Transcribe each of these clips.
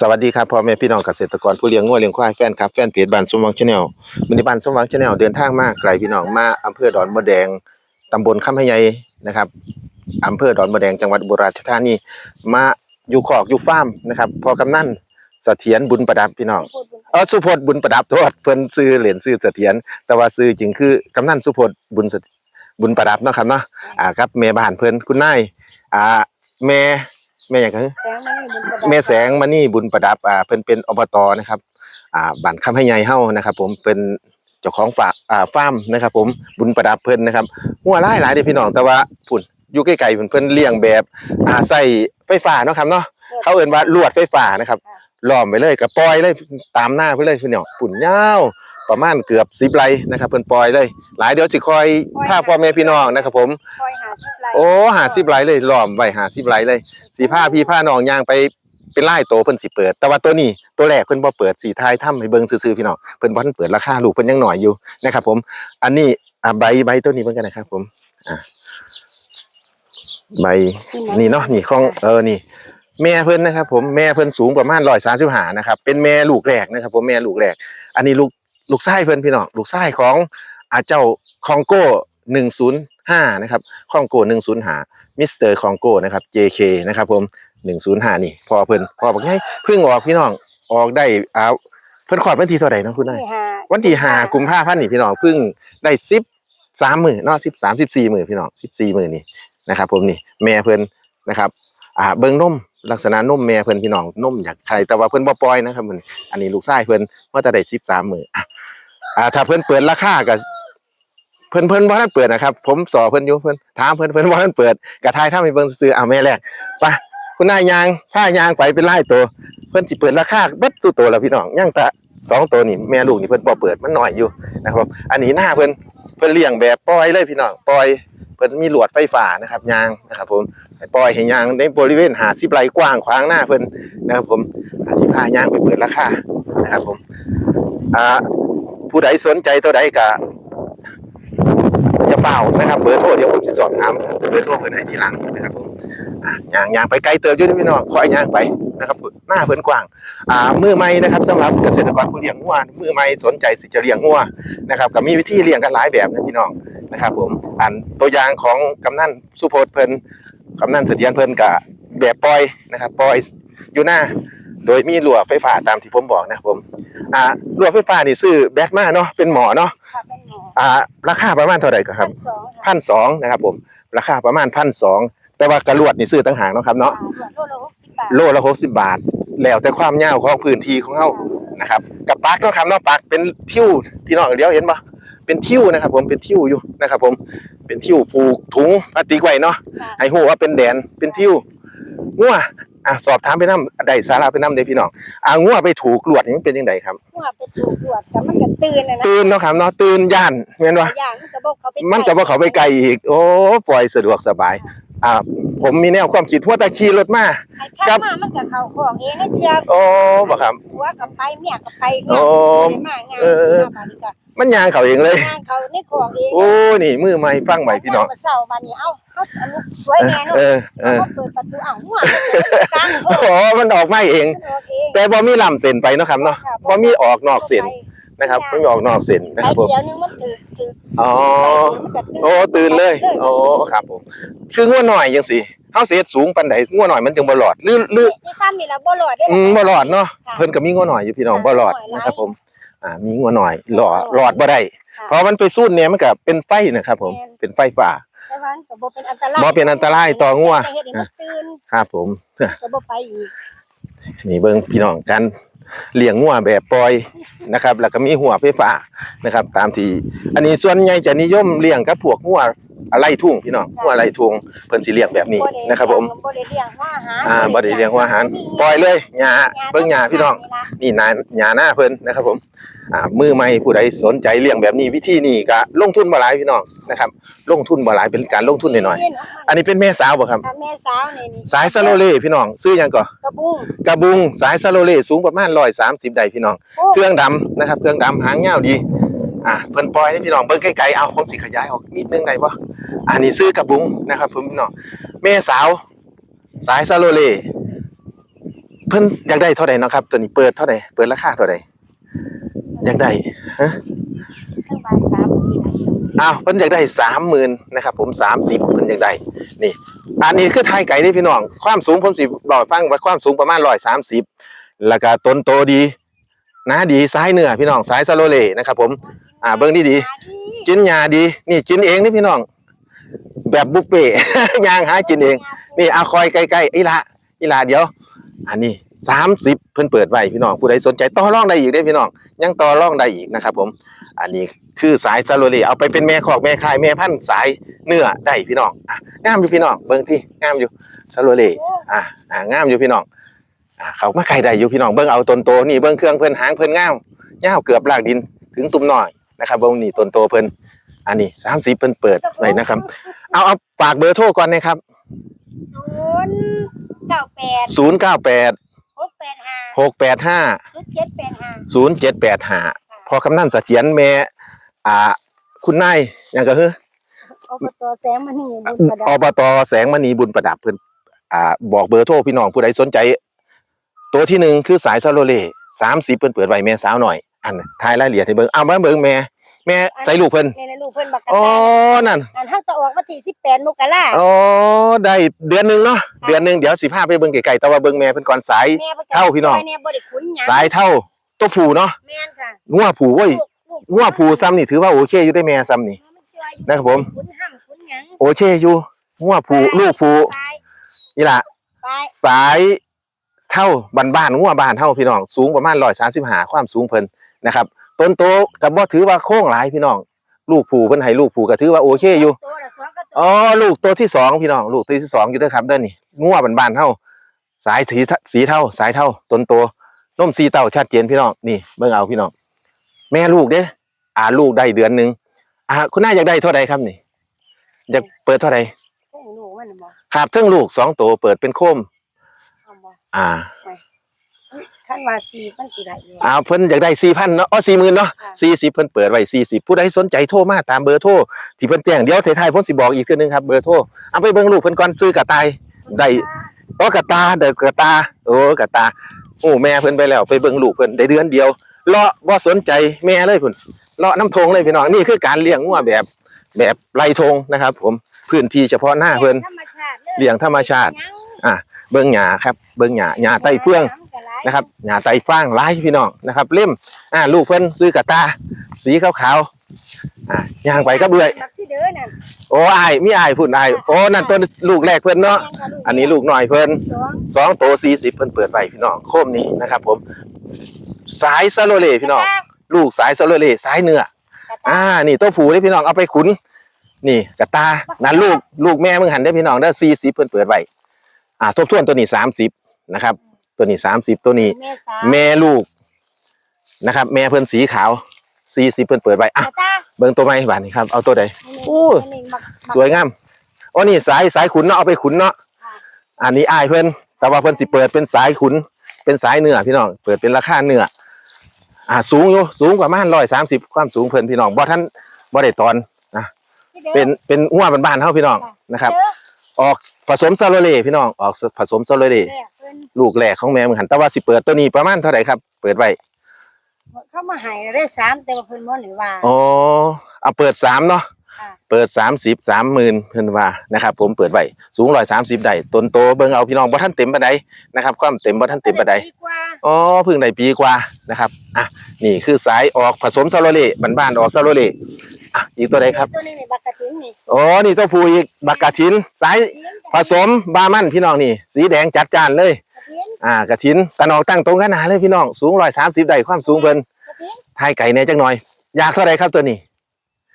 สวัสดีครับพ่อแม่พี่น้องเกษตรกรผู้เลี้ยงงัวเลี้ยงควายแฟนครับแฟนเพจบ้านสมหวังชาแนลมินิบ้านสมหวังชาแนลเดินทางมาไกลพี่น้องมาอำเภอดอนมะแดงตำบลคำพะไยนะครับอำเภอดอนมะแดงจังหวัดอุบลราชธานีมาอยู่ขอกอยู่ฟาร์มนะครับพอกำนันเสถียรบุญประดับพี่น้องเออสุพจน์บุญประดับโทษเพิ่นซื้อเหรียญซื้อเสถียรแต่ว่าซื้อจริงคือกำนันสุพจน์บุญบุญประดับเนาะครับเนาะอ่าครับแม่บ้านเพิ่นคุณนายอ่าแม่ แม่หยังกันแสงมันนี่บุญประดับแม่แสงมณีบุญประดับอ่าเพิ่นเป็นอบตนะครับ อ่าบ้านคำให้ใหญ่เฮานะครับ ผมเป็นเจ้าของฝากอ่าฟาร์มนะครับ ผมบุญประดับเพิ่นนะครับหัวหลายหลายเด้อพี่น้องแต่ว่าพุ่นอยู่ใกล้ๆเพิ่นเพิ่นเลี้ยงแบบอ่าใส่ไฟฟ้าเนาะครับเนาะเขาเอิ้นว่าลวดไฟฟ้านะครับล้อมไปเลยก็ปล่อยเลยตามหน้าเพิ่นเลยพี่น้องปุ่นยาวประมาณเกือบ10ไร่นะครับเพิ่นปล่อยเลย หลายเดี๋ยวสิคอยพาพ่อแม่พี่น้องนะครับ ผม คอยหาสิบไร่โอ้หาสิบไร่เลยล้อมไว้หาสิบไร่เลย สีผ้าพี่ผ้าน้องยางไปเป็นไล่โตเพิ่นสิเปิด แต่ว่าตัวนี้ตัวแรกเพิ่นบ่เปิดสีทายถ้ำให้เบิ่งซื่อๆพี่น้องเพิ่นบ่ทันเปิดราคาลูกเพิ่นยังหน่อยอยู่นะครับ ผม อันนี้อ่าใบใบตัวนี้เบิ่งกันนะครับ ผมอ่าใบนี่เนาะนี่ของเออนี่แม่เพิ่นนะครับผมแม่เพิ่นสูงประมาณ135นะครับเป็นแม่ลูกแรกนะครับ ผมแม่ลูกแรก อันนี้ลูกลูกชายเพิ่นพี่น้องลูกชายของอาเจ้าคองโก้105นะครับคองโก้105มิสเตอร์คองโก้นะครับ JK นะครับผมหนึ่งศูนย์ห้านี่พอเพิ่นพอบอกให้เพิ่งออกพี่น้องออกได้อ้าวเพิ่นขอดวันที่เท่าไหร่เนาะคุณนายที่หาวันที่ห้ากุมภาพันธ์นี่พี่น้องเพิ่งได้สิบสามหมื่นเนาะสิบสามสิบสี่หมื่นพี่น้องสิบสี่หมื่นนี่นะครับผมนี่แม่เพิ่นนะครับอ่าเบิ่งนมลักษณะนมแม่เพิ่นพี่น้องนมอยากใครแต่ว่าเพิ่นบ่ปล่อยนะครับมันอันนี้ลูกชายเพิ่นว่าจะได้สิบสามหมื่นอะอ่าถ้าเพิ่นเปิดราคาก็เพิ่นเพิ่นบ่ทันเปิดนะครับ ผมสอเพิ่นอยู่เพิ่นถามเพิ่นเพิ่นบ่ทันเปิดกระทายถ้ามีเบิ่งซื้อๆอ่าแม่แรกไปคุณนายยางผ้ายางไปเป็นไล่ตัว เพิ่นสิเปิดราคาเบิดสุตัวแล้วพี่น้องยังแต่สองตัวนี่แม่ลูกนี่เพิ่นบ่เปิดมันน้อยอยู่นะครับ อันนี้หน้าเพิ่นเพิ่นเลี้ยงแบบปล่อยเลยพี่น้องปล่อยเพิ่นมีหลวดไฟฟ้านะครับยางนะครับผมปล่อยให้ยางในบริเวณหาสิบไร่กว้างขวางหน้าเพิ่นนะครับผมหาสิบห้ายางไปเปิดราคานะครับผมอ่าผู้ใดสนใจตัวใดก็ เปล่านะครับ เบอร์โทรเดี๋ยวผมจะสอบถามเบอร์โทรเพิ่อนให้ทีหลังนะครับผมอะยางยางไปไกลเติบอยู่เด้อพี่น้องคอยยางไปนะครับหน้าเพิ่อนกว้างอ่ามือใหม่นะครับสำหรับเกษตรกรผู้เลี้ยงงัวมือใหม่สนใจสิจะเลี้ยงงัวนะครับก็มีวิธีเลี้ยงกันหลายแบบนะพี่น้องนะครับ ผมอันตัวอย่างของกำนันสุโพธเพิ่นกำนันเสถียรเพิ่นกะแบบปล่อยนะครับปล่อยอยู่หน้าโดยมีรั้วไฟฟ้าตามที่ผมบอกนะครับผมอ่ารั้วไฟฟ้านี่ซื้อแบตมาเนาะเป็นหมอเนาะ ออ่าราคาประมาณเท่าไหร่ครับสองค่ะพันสองนะครับผมราคาประมาณพันสองแต่ว่ากระลวดนี่ซื้อต่างหากเนาะครับเนาะโลละหกสิบบาทโลละหกสิบบาท แล้วแต่ความยาวของพื้นที่ของเขานะครับกับปลั๊กเนาะครับเนาะปลั๊กเป็นทิวพี่น้องเดี๋ยวเห็นปะเป็นทิวนะครับ ผมเป็นทิวอยู่นะครับ ผมเป็นทิวผูกถุงพลาสติกไว้เนาะค่ะให้หูว่าเป็นแดนเป็นทิวงัว อะสอบถามไปน้ำได้สาระไปน้ำเด้พี่น้องอะงัวไปถูกลวดนี่มันเป็นยังไงครับหัวไปถูกตรวจกับมันก็ตื่นนะนะตื่นเนาะครับเนาะตื่นย่านแม่นว่าอย่างมันก็บอกเขาไปมันก็บ่เขาไปไกลอีก โอ้ปล่อยสะดวกสบายอ่าผมมีแนวความคิดว่าแต่ขี่รถมา ไอ้ข้ามามันก็เข้าของเองนั่นเพียงโอ้บ่ครับ หัวกับไปเมียกับไปโอ้เนี่ยมางานเออบาดนี้ก็มันยางเขาเองเลย งานเขาในของเองโอ้นี่มือใหม่ฟังใหม่พี่น้องเสาร์วันนี้เอ้า เขาอนุสวยแน่เนเออะอเออเขาเปิดประตูเอ้าหัวกลางโถโอ้มันออกไม่เองมันออกเองแต่บ่มีลำเส้นไปเนาะครับเนาะบ่มีออกนอกเส้นนะครับบ่มีออกนอกเส้นนะไปครับผมเที่ยวนึงมันถือถืออ๋อโอ้ตื่นเลยโอ้ครับผมคืองัวหน่อยจังสิเฮาสิเฮ็ดสูงปานใดงัวหน่อยมันจึงบ่หลอดหรือหรือที่ซ้ำนี่ละบ่หลอดได้อืมบ่หลอดเนาะค่ะเพิ่นก็มีงัวหน่อยอยู่พี่น้องบ่หลอดหน่อยหลายนะครับผม อ่ามีงัวหน่อยหลอดหลอดบ่ได้ค่ะเพราะมันไปสู้เนี่ยมันก็เป็นไฟนะครับผมแม่นเป็นไฟฟ้า แต่ว่าก็บ่เป็นอันตรายบ่เป็นอันตรายต่องัวแต่เฮ็ดให้มันตื่นครับผมก็บ่ไปอีกนี่เบิ่งพี่น้องกันเลี้ยงงัวแบบปล่อยนะครับ แล้วก็มีหัวไฟฟ้านะครับ ตามที่อันนี้ส่วนใหญ่จะนิยมเลี้ยงกับพวกงัวอะไรทุ่งพี่น้องงัวอะไรทุ่งเพิ่นสิเลี้ยงแบบนี้บ่ได้นะครับผมบ่ได้เลี้ยงหัวอาหารอ่าบ่ได้เลี้ยงหัวอาหารปล่อยเลยหญ้าเบิ่งหญ้าพี่น้องนี่นาหญ้าหน้าเพิ่นนะครับผม อ่ามือใหม่ผู้ใดสนใจเลี้ยงแบบนี้วิธีนี้ก็ลงทุนบ่หลายพี่น้องนะครับ ลงทุนบ่หลายเป็นการลงทุนน้อยๆอันนี้เป็นแม่สาวบ่ครับถ้าแม่สาวนี่สายซาโลเล่พี่น้องซื้อหยังก่อนกระบุ้งกระบุงสายซาโลเล่สูงประมาณ130ได้พี่น้องโอ้เครื่องดำนะครับ เครื่องดำหางยาวดีอ่าเพิ่นปล่อยให้พี่น้องเบิ่งไกลๆเอาผมสิขยายออกนิดนึงได้บ่อันนี้ซื้อกระบุงนะครับผมพี่น้องแม่สาว สายซาโลเล่เพิ่นอยากได้เท่าไหร่เนาะครับ ตัวนี้เปิดเท่าไหร่เปิดราคาเท่าไหร่ อยากได้ฮะทั้งบานสามสี่นะอ้าวเพิ่นอยากได้สามหมื่นนะครับ ผมสามสิบเพิ่นอยากได้นี่ อันนี้คือไทยไก่นี่พี่น้อง ความสูงผมสิบอกให้ฟังว่าความสูงประมาณร้อยสามสิบแล้วก็ต้นโตดีหนะดีซ้ายเนื้อพี่น้องซ้ายซาโลเลนะครับผมอ่าเบิ่งดีกินยาดี นี่กินเองนี่พี่น้อง แบบบุฟเฟ่ต์ย่างหากินเอง นี่เอาคอยใกล้ๆไอ้ละไอ้ละเดี๋ยว อันนี้สามสิบเพิ่นเปิดไว้พี่น้องผู้ใดสนใจต่อรองได้อีกได้อพี่น้อง ยังต่อรองได้อีกนะครับ ผม อันนี้คือสายซาโลเลเอาไปเป็นแม่คอกแม่คายแม่พันธุ์สายเนื้อได้พี่น้องอะงามอยู่พี่น้องเบิ่งที่งามอยู่ซาโลเลอะอะงามอยู่พี่น้องอะเขามาไกลได้อยู่พี่น้องเบิ่งเอาต้นโตนี่เบิ่งเครื่องเพิ่นหางเพิ่นงามยาวเกือบลากดินถึงตุ่มน้อยนะครับเบิ่งนี่ต้นโตเพิ่นอันนี้สามสิบเพิ่นเปิดไว้นะครับ เอาเอาฝากเบอร์โทรก่อนนะครับศูนย์เก้าแปด098หกแปด ห้าหกแปดห้าศูนย์เจ็ดแปดห้าศูนย์เจ็ดแปดห้าพอกำนันเสถียรแม่อ่า คุณนายหยังก็คืออบตแสงมันนี่บุญประดัอบบตแสงมณีบุญประดับเพิ่นอ่า บอกเบอร์โทรพี่น้องผู้ใดสนใจ ตัวที่หนึ่งคือสายซาโลเล่สามสิบเพิ่นเปิดไว้แม่สาวหน่อย อันน่ะทายรายละเอียดให้เบิ่งเอามาเบิ่งแม่ แม่ใจลูกเพิ่นนี่นะลูกเพิ่นบักกะอ๋อตานั่นอันเฮาตะออกวันที่สิบแปดมกราอ๋อได้เดือนหนึงเนาะเดือนหนึงเดี๋ยวสิพาไปเบิ่งไกลๆแต่ว่าเบิ่งแม่เพิ่นก่อนสาย แม่ประกศเท่าพี่น้อง แม่บ่ได้ขุนหยังสายเท่าตัวผู้เนาะแม่นค่ะงัวผู้เว้ยลูกงัวผู้ซ้ำนี่ถือว่าโอเคอยู่ได้แม่ซ้ำนี่นะครับผมขุนห้ำขุนหยังโอเคอยู่งัวผู้ลูกผู้ไปนี่ล่ะ ไปสายเท่าบ้านบ้านงัวบ้านเท่าพี่น้องสูงประมาณร้อยสามสิบห้าความสูงเพิ่นนะครับ ต้นโตกับบ่ถือว่าโค้งหลายพี่น้อง ลูกผูเพิ่นให้ลูกผูก็ถือว่าโอเคอยู่ตัวละสองก็ตัวอ๋อลูกตัวที่สองพี่น้องลูกตัวที่สองอยู่เด้อครับเด้อนี่งัวบ้านบ้านเท่าสายสีสีเท่า สายเท่าต้นโตนมสีเต้าชัดเจนพี่น้องนี่เบิ่งเอาพี่น้องแม่ลูกเด้อ่าลูกได้เดือนหนึงอ่าคุณน่าอยากได้เท่าใดครับนี่อยากเปิดเท่าใดโอ้หนูมันบ่ครับเทิงลูกสองตัวเปิดเป็นโคมเอาบ่อ่า ท่านว่าสีมันสิได้อยู่อ่าเพิ่นอยากได้สี่พันเนาะอ๋อสี่หมื่นเนาะค่ะ สี่สิบเพิ่นเปิดไว้สี่สิบผู้ใดสนใจโทรมาตามเบอร์โทรที่เพิ่นแจ้งเดี๋ยวท้ายๆเพิ่นสิบอกอีกเทื่อนึงครับเบอร์โทรเอาไปเบิ่งลูกเพิ่นก่อนซื้อกระต่ายได้อ๋อกระตาเด้อกระตาโอ้กระตาโอ้แม่เพิ่นไปแล้วไปเบิ่งลูกเพิ่นได้เดือนเดียวเลาะบ่สนใจแม่เลยพุ่นเลาะน้ำทงเลยพี่น้องนี่คือการเลี้ยงงัวแบบแบบไร่ทงนะครับ ผมพื้นที่เฉพาะหน้าเพิ่นธรรมชาติลเลี้ยงธรรมชาติเบิ่งหญ้าครับเบิ่งหญ้าหญ้าไต้เฟือง นะครับหญ้าไตฟางหลายพี่น้องนะครับเล่มอ่าลูกเพิ่นซื้อกระตา สีขาวๆอ่าย่างไปก็เบื่อยแบบที่เด้อนั่นโอ้อายมีอายพุ่นอายโอ้นั่นตัวลูกแรกเพิ่นเนาะอันนี้ลูกหน่อยเพิ่นสองสองโตสี่สิบเพิ่นเปิดไว้พี่น้องโคมนี้นะครับ ผม สายซาโลเลพี่น้องลูกสายซาโลเลสายเนื้ออ่า นี่ตัวผูได้พี่น้องเอาไปขุน นี่กระตานั่นลูกลูกแม่มึงหันได้อพี่น้องเด้อสี่สิบเพิ่นเปิดไว้อ่าทบทวนตัวนี้สามสิบนะครับ ตัวนี้สามสิบตัวนี้ แม่สาวแม่ลูกนะครับ แม่เพิ่นสีขาวสี่สิบเพิ่นเปิดไว้อะกระตาเบิ่งตัวไม้บาดนี้ครับเอาตัวใดโอ้นี่บักบักสวยงามอ๋อนี่สายสายขุนเนาะเอาไปขุนเนาะค่ะอันนี้อายเพิ่นแต่ว่าเพิ่นสิเปิดเป็นสายขุน เป็นสายเนื้อพี่น้องเปิดเป็นราคาเนื้ออ่าสูงอยู่สูงกว่าม่านร้อยสามสิบความสูงเพิ่นพี่น้องบ่ท่านบ่ได้ตอนนะที่ด้อเป็นเป็นหัวบ้านๆเฮาพี่น้องนะครับเด้อออก ผสมซาโลเล่พี่น้องออกผสมซาโลเล่แม่เพิ่นลูกแรกของแม่มึงหันแต่ว่าสิเปิดตัวนี้ประมาณเท่าไหร่ครับ เปิดไว้เข้ามาให้ได้สามแต่ว่าเพิ่นบ่ได้ว่าอ๋อเอาเปิดสามเนาะค่ะเปิดสามสิบสามหมื่นเพิ่นว่านะครับ ผมเปิดไว้สูงร้อยสามสิบได้ต้นโตเบิ่งเอาพี่น้องบ่ท่านเต็มปานใดนะครับ ความเต็มบ่ท่านเต็มปานใดดีกว่าอ๋อเพิ่งได้ปีกว่านะครับ อะ นี่คือสายออกผสมซาโลเล่บ้านๆออกซาโลเล่ อะอีกตัวใดครับตัวนี้นี่บักกระถินนี่อ๋อนี่ตัวผู้อีกบักกะทินสายผสมบามันพี่น้องนี่ สีแดงจัดจ้านเลยกระถินอ่ากะทินตะนอกตั้งตรงกันหนาเลยพี่น้องสูงร้อยสามสิบได้ความสูงเพิ่นกระถินทายไก่แหน่จักหน่อย อยากเท่าไรครับตัวนี้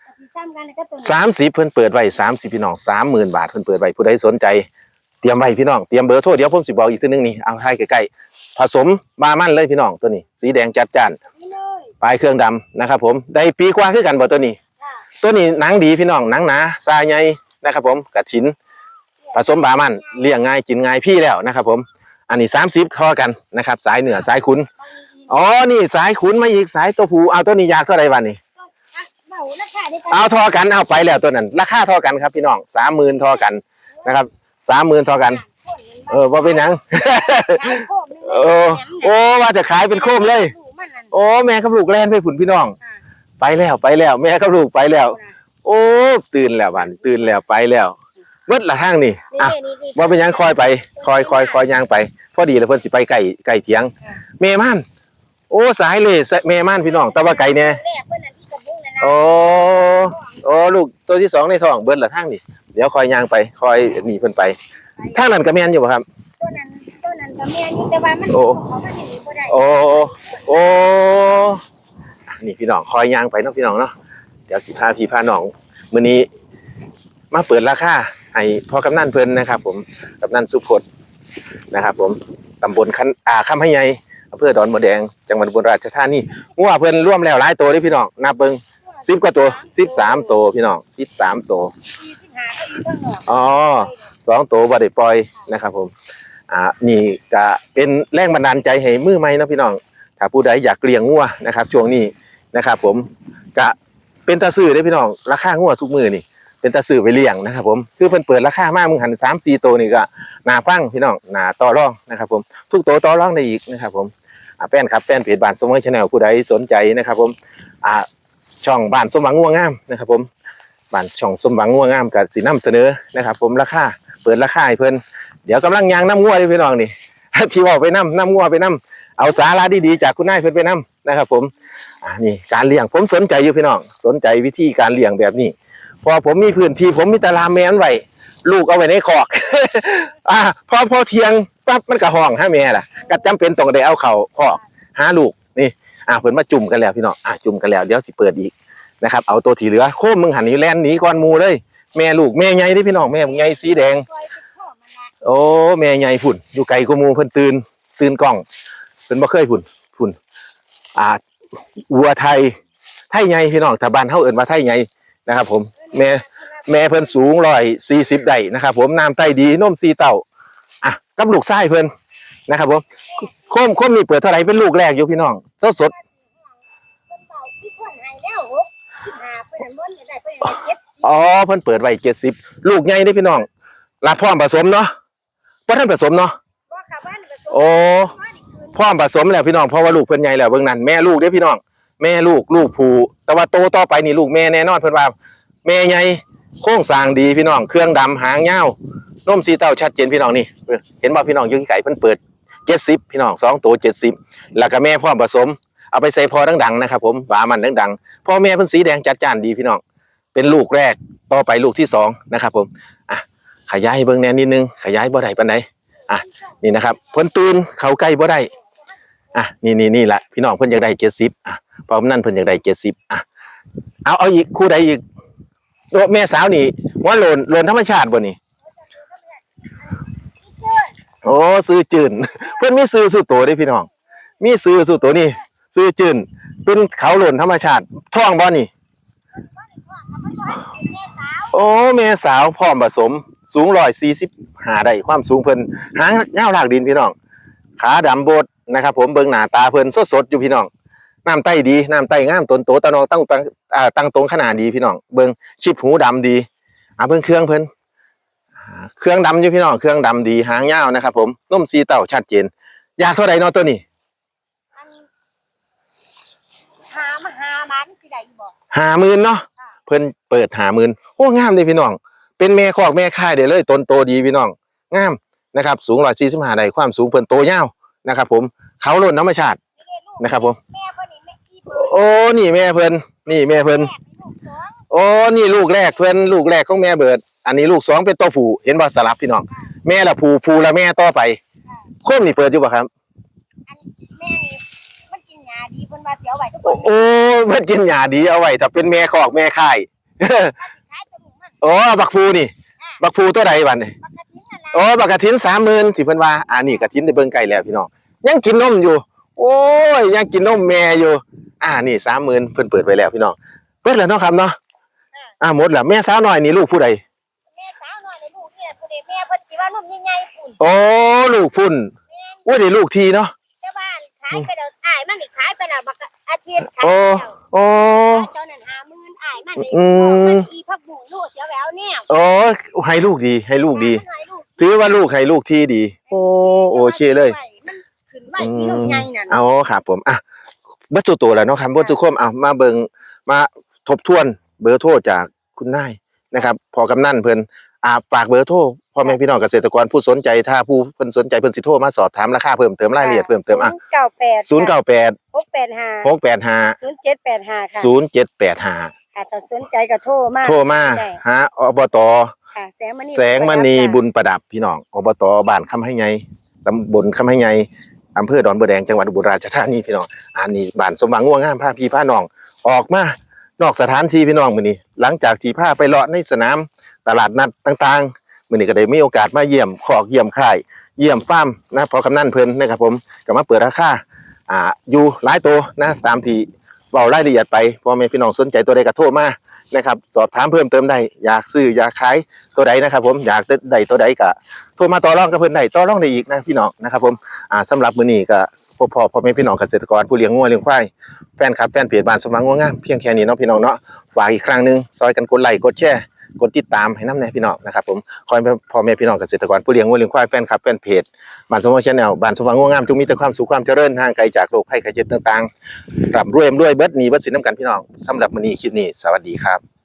กระถินซ้ำกันก็ตัวนี้สามสิบเพิ่นเปิดไว้สามสิบพี่น้องสามหมื่นบาทเพิ่นเปิดไว้ผู้ใดสนใจ เตรียมไว้พี่น้องเตรียมเบอร์โทรเดี๋ยวผมสิบอกอีกทีนึงนี่เอาให้ใกล้ๆผสมบามันเลยพี่น้องตัวนี้ สีแดงจัดจ้านนี่เลยปลายเครื่องดำนะครับผมได้ปีกว่าคือกันบ่ตัวนี้ค่ะ ตัวนี้หนังดีพี่น้องหนังหนาทรายใหญ่นะครับ ผมกระถิน ผสมบามันเลี้ยงง่ายกินง่ายพี่แล้วนะครับ ผม อันนี้สามสิบข้อกันนะครับ สายเหนือสายขุนบางทีอ๋อนี่สายขุนมาอีกสายตัวผู้เอาตัวนี้อยากเท่าไรวันนี้ต้องอะเบาราคาได้กันเอาทอกันเอาไปแล้วตัวนั้น ราคาทอกันครับพี่น้องสามหมื่นทอกันนะครับสามหมื่นทอกัน เออว่าเป็นหยังขายโคกหนึงเออโอ้ว่าจะขายเป็นโคมเลยลูกมันนั่นโอ้แม่กับลูกแล่นไปผุนพี่น้องค่ะ ไปแล้วไปแล้ว แม่กับลูกไปแล้ว โอ้ตื่นแล้วบันตื่นแล้วไปแล้วเมื่อละทางนี่อะนี่นี่นี่ว่าเป็นหยังคอยไป คอยคอยคอยย่างไป พอดีเลยเพิ่นสิไปไก่ไก่เถียงค่ะแม่ม่านโอ้สายเลยแม่ม่านพี่น้องแต่ว่าไก่เนี่ยแรกเพิ่นนั่นที่กระบุงนั่นนะโอ้โอ้ลูกตัวที่สองในท้องเบิดละทางนี่เดี๋ยวคอยย่างไป คอยหนีเพิ่นไปทางนั้นก็แม่นอยู่บ่ครับตัวนั้นตัวนั้นก็แม่นอยู่แต่ว่ามันโอ้เขามันหนีบ่ได้โอ้โอ้อะ นี่พี่น้องคอยย่างไปเนาะพี่น้องเนาะเดี๋ยวสิพาพี่พาน้องมื้อนี้มาเปิดราคาให้พ่อกำนันเพิ่นนะครับ ผมกำนันสุพจน์นะครับ ผมตำบลคันอ่าคำให้ใหญ่อำเภอดอนบัวแดงจังหวัดอุบลราชธานีงัวเพิ่นร่วมแล้วหลายตัวเด้พี่น้องนับเบิ่ง10กว่าตัว13ตัวพี่น้องสิบห้าก็อยู่ข้างนอกอ๋อสองตัวบ่ได้ปล่อยนะครับ ผม อ่า นี่ก็เป็นแรงบันดาลใจให้มือใหม่เนาะพี่น้อง ถ้าผู้ใดอยากเลี้ยงงัวนะครับช่วงนี้ นะครับ ผมก็เป็นตาซื้อได้พี่น้องราคางัวทุกมือนี่ เป็นตาซื้อไปเลี้ยงนะครับ ผมคือเพิ่นเปิดราคามากมึงหันสามสี่ตัวนี่ก็หนาฟังพี่น้องหนาต่อรองนะครับ ผมทุกตัวต่อรองได้อีกนะครับ ผมอ่าแป้นครับแป้นเพจบ้านสมวังชาแนลผู้ใดสนใจนะครับ ผมอ่าช่องบ้านสมหวังงัวงามนะครับ ผมบ้านช่องสมหวังงัวงามกับสีน้ำเสนอนะครับ ผมราคาเปิดราคาให้เพิ่นเดี๋ยวกำลังยางน้ำงัวเลยพี่น้องนี่ที่ว่าไปน้ำน้ำงัวไปน้ำเอาสาระดีๆจากคุณนายเพิ่นไปน้ำ นะครับ ผมอ่านี่การเลี้ยงผมสนใจอยู่พี่น้อง สนใจวิธีการเลี้ยงแบบนี้ พอผมมีพื้นที่ผมมีตารางแมนไว้ลูกเอาไว้ในคอกอ่าพอพอเทียงปั๊บมันก็ห้องห้าแม่ล่ะก็จำเป็นต้องได้เอาเข่าคอกหาลูกนี่อ่าเพิ่นมาจุ่มกันแล้วพี่น้องอ่าจุ่มกันแล้วเดี๋ยวสิเปิดอีกนะครับเอาตัวที่เหลือโค้มมึงหันนี้แลนหนีก่อนมูเลย แม่ลูกแม่ใหญ่ที่พี่น้องแม่ใหญ่สีแดง โอ้แม่ใหญ่พุ่นอยู่ไกลกว่าหมูเพิ่นตื่นตื่นกล้องเพิ่นบ่เคยพุ่นพุ่น อ่าวัวไทยไทยใหญ่พี่น้องถ้าบ้านเฮาเอิ้นว่าไทยใหญ่นะครับ ผมแม่แม่เพิ่นสูง140ได้นะครับ ผมน้ำไตดีนมสีเต้าอะกับลูกชายเพิ่นนะครับ ผมโคมโคมนี่เปิดเท่าไหร่เป็นลูกแรกอยู่พี่น้องสดสดเพิ่นเบาที่เพิ่นให้แล้วหกสิบห้าเพิ่นนั่นบ่ได้เพิ่นให้เจ็ดสิบอ๋อเพิ่นเปิดไว้70ลูกใหญ่เด้พี่น้องรับพร้อมผสมเนาะบ่ทันผสมเนาะบ่ค่ะบ้านก็ส่งโอ้มานี่คืน พร้อมผสมแล้วพี่น้องเพราะว่าลูกเพิ่นใหญ่แล้วเบิ่งนั่นแม่ลูกเด้อพี่น้อง แม่ลูกลูกผูแต่ว่าโตต่อไปนี่ลูกแม่แน่นอนเพิ่นว่า แม่ใหญ่โครงสร้างดีพี่น้อง เครื่องดำหางยาวนมสีเต้าชัดเจนพี่น้องนี่เห็นบ่พี่น้องยู่ที่ไก่เพิ่นเปิด70พี่น้องสองตัว70แล้วก็แม่พร้อมผสม เอาไปใส่พอดังๆนะครับ ผมหวามันดังๆพ่อแม่เพิ่นสีแดงจัดจ้านดีพี่น้อง เป็นลูกแรกต่อไปลูกที่สองนะครับผมอะขยายเบิ่งแน่นิดนึงขยายบ่ได้ปานใดอะนี่นะครับเพิ่นตื่นเขาใกล้บ่ได้ อะนี่นี่นี่แหละพี่น้องเพิ่นอยากได้เจ็ดสิบอะพราะนั่นเพิ่นอยากได้เจ็ดสิบอะเอาเอาอีกคู่ใดอีกโอ้แม่สาวนี่ว่าโลนโลนธรรมชาติบ่นี่โอ้ซื้อจืนเพิ่อนมีซื้อซื้อตัวเด้พี่น้อง มีซื้อซื้อตัวนี่ซื้อจืนเป็นเขาโลนธรรมชาติท้องบ่นี่โอ้แม่สาวพร้อมผสม สูงร้อยสี่สิบหาได้ความสูงเพิ่นหางเงาวลากดินพี่น้อง ขาดำโบด นะครับผมเบิ่งหน้าตาเพิ่นสดสดๆอยู่พี่น้องน้ำไต้ดีน้ำไต้งามตนโตตะนองตั้งตั้งอ่าตั้งตรงขนาดดีพี่น้องเบิ่งชิบหูดำดีอ่าเบิ่งเครื่องเพิ่นอ่าเครื่องดำอยู่พี่น้องเครื่องดำดีหางยาวนะครับ ผมนุ่มสีเต่าชัดเจนอยากเท่าใดเนาะตัวนี้อันหามาหามันสิได้อยู่บ่ห้าหมื่นเนาะค่ะเพิ่นเปิดหาหมื่นโอ้งามเลยพี่น้อง เป็นแม่คอกแม่ค่ายเด้เลยต้นโตดีพี่น้องงามนะครับ สูงร้อยสี่สิบห้าได้ความสูงเพิ่นโตยาว นะครับ ผมเขาโล้นธรรมชาตินี่ลูกนะครับ ผม แม่เพิ่นนี่แม่อีเพิ่นโอ้นี่แม่เพิ่นนี่แม่เพิ่นแม่เป็นลูกสองโอ้นี่ลูกแรกเพิ่นลูกแรกของแม่เบิด อันนี้ลูกสองเป็นตัวผู้เห็นบ่สลับพี่น้องแม่ละผู้ผู้ละแม่ต่อไปโคมนี่เปิดอยู่ป่ะครับ อันแม่นี่มันกินยาดีเพิ่นว่าสิเอาไว้ทุกคโอ้นโอ้มันกินหญ้าดีเอาไว้ถ้าเป็นแม่คอกแม่ค่าย ขายตัวหมูมันโอ้บักผูนี่ บักผูตัวใดบัดนี่ปกตินั่นล่ะ โอ้บักกะทินสามหมื่นสิเพิ่นว่าอ่านี่กะทินได้เบิ่งไก่แล้วพี่น้องยังกินนมอยู่ โอ้ยยังกินนมแม่อยู่ อ่านี่สามหมื่นเพิ่นเปิดไปแล้วพี่น้องเปิดแล้วเนาะครับเนาะอ่าหมดแล้วแม่สาวน้อยนี่ลูกผู้ใดแม่สาวน้อยในลูกนี่แหละผู้ใดแม่เพิ่นสิว่านุ่มใหญ่ๆปุ่นโอ้ลูกพุ่นแม่นโอ้ยได้ลูกทีเนาะแต่ว่าขายไปแล้วอ้ายมันนี่ขายไปแล้วบักอาทิตย์ขายโอ้แล้วโอ้เจ้านั่น50,000อ้ายมันนี่อืมมันอีพักบุ้งลูกเสียแหววแนวโอ้ให้ลูกดีให้ลูกดีมันให้ลูก ถือว่าลูกให้ลูกทีดี โอ้โอเคเลย มันขึ้นขึ้นไว้ที่ลูกใหญ่นั่นเอาครับผมอะเบัตรตัวแล้วเนาะครับเบัตรคมเอามาเบิงมาทบทวนเบอร์โทรจากคุณนายนะครับ พอกำนันเพิ่นอ่าฝากเบอร์โทรพ่อแม่พี่น้องเกษตรกรผู้สนใจถ้าผู้เพิ่นสนใจเพิ่นสิโทรมาสอบถามราคาเพิ่มเติมรายละเอียดเพิ่มเติมอะเก้าแปดศูนย์เก้าแปดหกแปดห้าหกแปดห้าศูนย์เจ็ดแปดห้าค่ะศูนย์เจ็ดแปดห้าค่ะถ้าสนใจก็โทรมาโทรมาได้หาอบต ค่ะแสงมณีแสงมณีบุญประดับพี่น้องอบตบ้านคำให้ไงตำบลคำให้ไงอำเภอดอนบัวแดงจังหวัดอุบลราชธานีพี่น้องอันนี้บ้านสมหวังง่วงงามพาพี่พาน้องออกมานอกสถานที่พี่น้องมื้อนี้ หลังจากที่พาไปเลาะในสนามตลาดนัดต่างๆมื้อนี้ก็ได้มีโอกาสมาเยี่ยมขอกเยี่ยมค่าย เยี่ยมฟาร์มนะพอกำนันเพิ่นนะครับผมก็มาเปิดราคาอ่าอยู่หลายตัวนะตามที่เว้ารายละเอียดไปพ่อแม่พี่น้องสนใจตัวใดก็โทรมา นะครับ สอบถามเพิ่มเติมได้อยากซื้ออยากขายตัวใดนะครับ ผมอยากได้ตัวใดก็โทรมาต่อรองกับเพิ่นได้ต่อรองได้อีกนะพี่น้องนะครับผมอ่าสำหรับมื้อนี้ก็พ่อพ่อพ่อแม่พี่น้องเกษตรกรผู้เลี้ยงงัวเลี้ยงควายแฟนครับแฟนเพจบ้านสมังงัวงามเพียงแค่นี้เนาะพี่น้องเนาะฝากอีกครั้งหนึงซอยกันกดไลค์กดแชร์ กดติดตามให้น้ำแน่พี่น้องนะครับผมคอยพ่อแม่พี่น้องเกษตรกรผู้เลี้ยงวัวเลี้ยงควายแฟนคลับแฟนเพจบ้านสมหวังชาแนลบ้านสมหวังง่วงงามจงมีแต่ความสุขความเจริญห่างไกลจากโรคภัยไข้เจ็บต่างๆร่ำรวยร่ำรวยเบิดหนีเบิดสินน้ำกันพี่น้องสำหรับมื้อนี้คลิปนี้สวัสดีครับ